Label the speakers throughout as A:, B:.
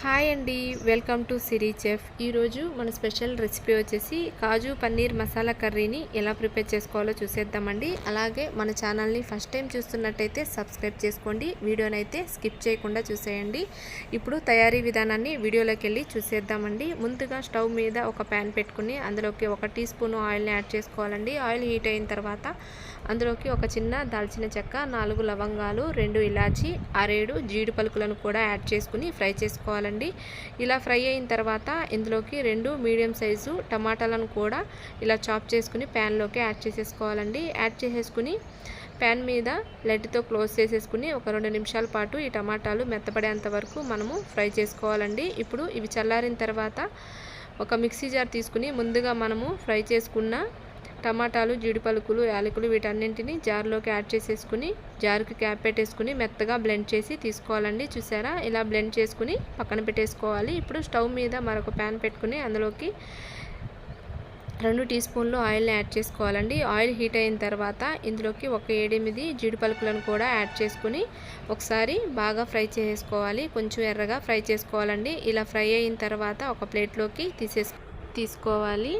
A: Hi అండి welcome to Siri chef. ఈరోజు మన స్పెషల్ రెసిపీ వచ్చేసి కాజు పన్నీర్ మసాలా కర్రీని ఎలా ప్రిపేర్ చేసుకోవాలో చూసేద్దామండి. అలాగే మన ఛానల్ని ఫస్ట్ టైం చూస్తున్నట్టయితే సబ్స్క్రైబ్ చేసుకోండి. వీడియోని అయితే స్కిప్ చేయకుండా చూసేయండి. ఇప్పుడు తయారీ విధానాన్ని వీడియోలోకి వెళ్ళి చూసేద్దామండి. ముందుగా స్టవ్ మీద ఒక ప్యాన్ పెట్టుకుని అందులోకి ఒక టీ స్పూన్ ఆయిల్ని యాడ్ చేసుకోవాలండి. ఆయిల్ హీట్ అయిన తర్వాత అందులోకి ఒక చిన్న దాల్చిన చెక్క నాలుగు లవంగాలు రెండు ఇలాచి ఆరేడు జీడి పలుకులను కూడా యాడ్ చేసుకుని ఫ్రై చేసుకోవాలండి. ఇలా ఫ్రై అయిన తర్వాత ఇందులోకి రెండు మీడియం సైజు టమాటాలను కూడా ఇలా చాప్ చేసుకుని ప్యాన్లోకి యాడ్ చేసేసుకోవాలండి. యాడ్ చేసేసుకుని ప్యాన్ మీద లెడ్తో క్లోజ్ చేసేసుకుని ఒక రెండు నిమిషాల పాటు ఈ టమాటాలు మెత్తపడేంత వరకు మనము ఫ్రై చేసుకోవాలండి. ఇప్పుడు ఇవి చల్లారిన తర్వాత ఒక మిక్సీ జార్ తీసుకుని ముందుగా మనము ఫ్రై చేసుకున్న టమాటాలు జీడిపలుకులు యాలకులు వీటన్నింటిని జార్లోకి యాడ్ చేసేసుకుని జార్కి క్యాప్ పెట్టేసుకుని మెత్తగా బ్లెండ్ చేసి తీసుకోవాలండి. చూసారా? ఇలా బ్లెండ్ చేసుకుని పక్కన పెట్టేసుకోవాలి. ఇప్పుడు స్టవ్ మీద మరొక ప్యాన్ పెట్టుకుని అందులోకి రెండు టీ స్పూన్లు ఆయిల్ని యాడ్ చేసుకోవాలండి. ఆయిల్ హీట్ అయిన తర్వాత ఇందులోకి ఒక ఏడెనిమిది జీడిపలుకులను కూడా యాడ్ చేసుకుని ఒకసారి బాగా ఫ్రై చేసుకోవాలి. కొంచెం ఎర్రగా ఫ్రై చేసుకోవాలండి. ఇలా ఫ్రై అయిన తర్వాత ఒక ప్లేట్లోకి తీసేసు తీసుకోవాలి.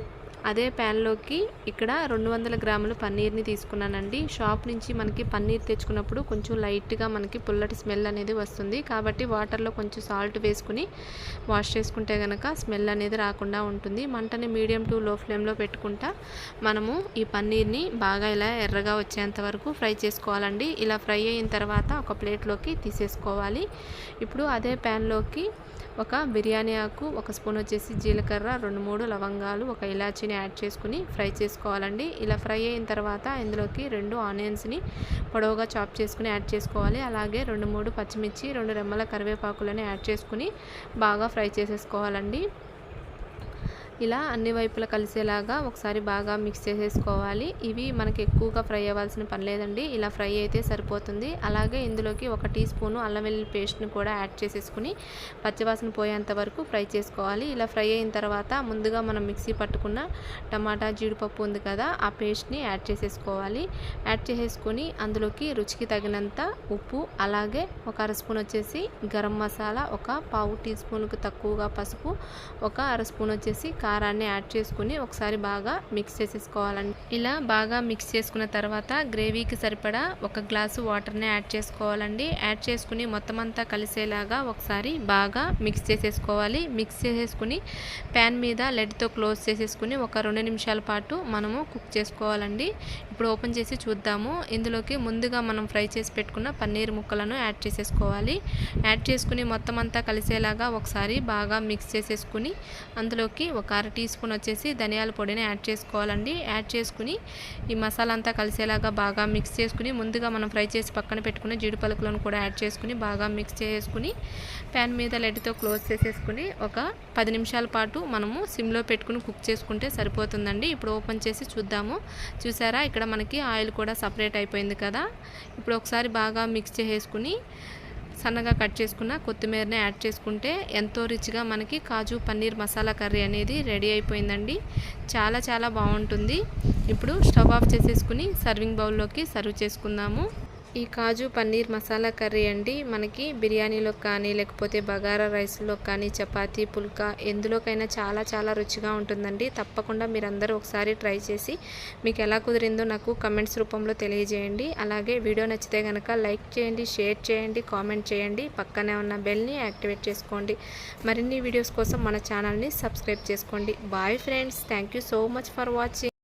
A: అదే ప్యాన్లోకి ఇక్కడ రెండు వందల గ్రాముల పన్నీర్ని తీసుకున్నానండి. షాప్ నుంచి మనకి పన్నీర్ తెచ్చుకున్నప్పుడు కొంచెం లైట్గా మనకి పుల్లటి స్మెల్ అనేది వస్తుంది. కాబట్టి వాటర్లో కొంచెం సాల్ట్ వేసుకుని వాష్ చేసుకుంటే కనుక స్మెల్ అనేది రాకుండా ఉంటుంది. మంటని మీడియం టు లో ఫ్లేమ్లో పెట్టుకుంటా మనము ఈ పన్నీర్ని బాగా ఇలా ఎర్రగా వచ్చేంత వరకు ఫ్రై చేసుకోవాలండి. ఇలా ఫ్రై అయిన తర్వాత ఒక ప్లేట్లోకి తీసేసుకోవాలి. ఇప్పుడు అదే ప్యాన్లోకి ఒక బిర్యానీ ఆకు ఒక స్పూన్ వచ్చేసి జీలకర్ర రెండు మూడు లవంగాలు ఒక ఇలాచీని యాడ్ చేసుకుని ఫ్రై చేసుకోవాలండి. ఇలా ఫ్రై అయిన తర్వాత ఇందులోకి రెండు ఆనియన్స్ని పొడవుగా చాప్ చేసుకుని యాడ్ చేసుకోవాలి. అలాగే రెండు మూడు పచ్చిమిర్చి రెండు రెమ్మల కరివేపాకులని యాడ్ చేసుకుని బాగా ఫ్రై చేసేసుకోవాలండి. ఇలా అన్ని వైపులా కలిసేలాగా ఒకసారి బాగా మిక్స్ చేసేసుకోవాలి. ఇవి మనకి ఎక్కువగా ఫ్రై అవ్వాల్సిన పని లేదండి. ఇలా ఫ్రై అయితే సరిపోతుంది. అలాగే ఇందులోకి ఒక టీ స్పూను అల్లం వెల్లుల్లి పేస్ట్ని కూడా యాడ్ చేసేసుకుని పచ్చివాసన పోయేంత వరకు ఫ్రై చేసుకోవాలి. ఇలా ఫ్రై అయిన తర్వాత ముందుగా మనం మిక్సీ పట్టుకున్న టమాటా జీడిపప్పు ఉంది కదా ఆ పేస్ట్ని యాడ్ చేసేసుకోవాలి. యాడ్ చేసేసుకొని అందులోకి రుచికి తగినంత ఉప్పు అలాగే ఒక అర స్పూన్ వచ్చేసి గరం మసాలా ఒక పావు టీ స్పూన్కి తక్కువగా పసుపు ఒక అర స్పూన్ వచ్చేసి కారాన్ని యాడ్ చేసుకుని ఒకసారి బాగా మిక్స్ చేసేసుకోవాలండి. ఇలా బాగా మిక్స్ చేసుకున్న తర్వాత గ్రేవీకి సరిపడా ఒక గ్లాసు వాటర్ని యాడ్ చేసుకోవాలండి. యాడ్ చేసుకుని మొత్తం అంతా కలిసేలాగా ఒకసారి బాగా మిక్స్ చేసేసుకోవాలి. మిక్స్ చేసేసుకుని ప్యాన్ మీద లెడ్తో క్లోజ్ చేసేసుకుని ఒక రెండు నిమిషాల పాటు మనము కుక్ చేసుకోవాలండి. ఇప్పుడు ఓపెన్ చేసి చూద్దాము. ఇందులోకి ముందుగా మనం ఫ్రై చేసి పెట్టుకున్న పన్నీర్ ముక్కలను యాడ్ చేసేసుకోవాలి. యాడ్ చేసుకుని మొత్తం అంతా కలిసేలాగా ఒకసారి బాగా మిక్స్ చేసేసుకుని అందులోకి ఒక అర టీ స్పూన్ వచ్చేసి ధనియాల పొడిని యాడ్ చేసుకోవాలండి. యాడ్ చేసుకుని ఈ మసాలా అంతా కలిసేలాగా బాగా మిక్స్ చేసుకుని ముందుగా మనం ఫ్రై చేసి పక్కన పెట్టుకుని జీడి పలుకులను కూడా యాడ్ చేసుకుని బాగా మిక్స్ చేసుకుని ప్యాన్ మీద లెడ్తో క్లోజ్ చేసేసుకుని ఒక పది నిమిషాల పాటు మనము సిమ్లో పెట్టుకుని కుక్ చేసుకుంటే సరిపోతుందండి. ఇప్పుడు ఓపెన్ చేసి చూద్దాము. చూసారా? ఇక్కడ మనకి ఆయిల్ కూడా సపరేట్ అయిపోయింది కదా. ఇప్పుడు ఒకసారి బాగా మిక్స్ చేసేసుకుని సన్నగా కట్ చేసుకున్న కొత్తిమీరని యాడ్ చేసుకుంటే ఎంతో రిచ్గా మనకి కాజు పన్నీర్ మసాలా కర్రీ అనేది రెడీ అయిపోయిందండి. చాలా చాలా బాగుంటుంది. ఇప్పుడు స్టవ్ ఆఫ్ చేసేసుకుని సర్వింగ్ బౌల్లోకి సర్వ్ చేసుకుందాము. ఈ కాజు పన్నీర్ మసాలా కర్రీ అండి. మనకి బిర్యానీలో కానీ లేకపోతే బగారా రైస్లో కానీ చపాతీ పుల్కా ఎందులోకైనా చాలా చాలా రుచిగా ఉంటుందండి. తప్పకుండా మీరందరూ ఒకసారి ట్రై చేసి మీకు ఎలా కుదిరిందో నాకు కమెంట్స్ రూపంలో తెలియజేయండి. అలాగే వీడియో నచ్చితే కనుక లైక్ చేయండి షేర్ చేయండి కామెంట్ చేయండి. పక్కనే ఉన్న బెల్ని యాక్టివేట్ చేసుకోండి. మరిన్ని వీడియోస్ కోసం మన ఛానల్ని సబ్స్క్రైబ్ చేసుకోండి. Bye friends. Thank so much for watching.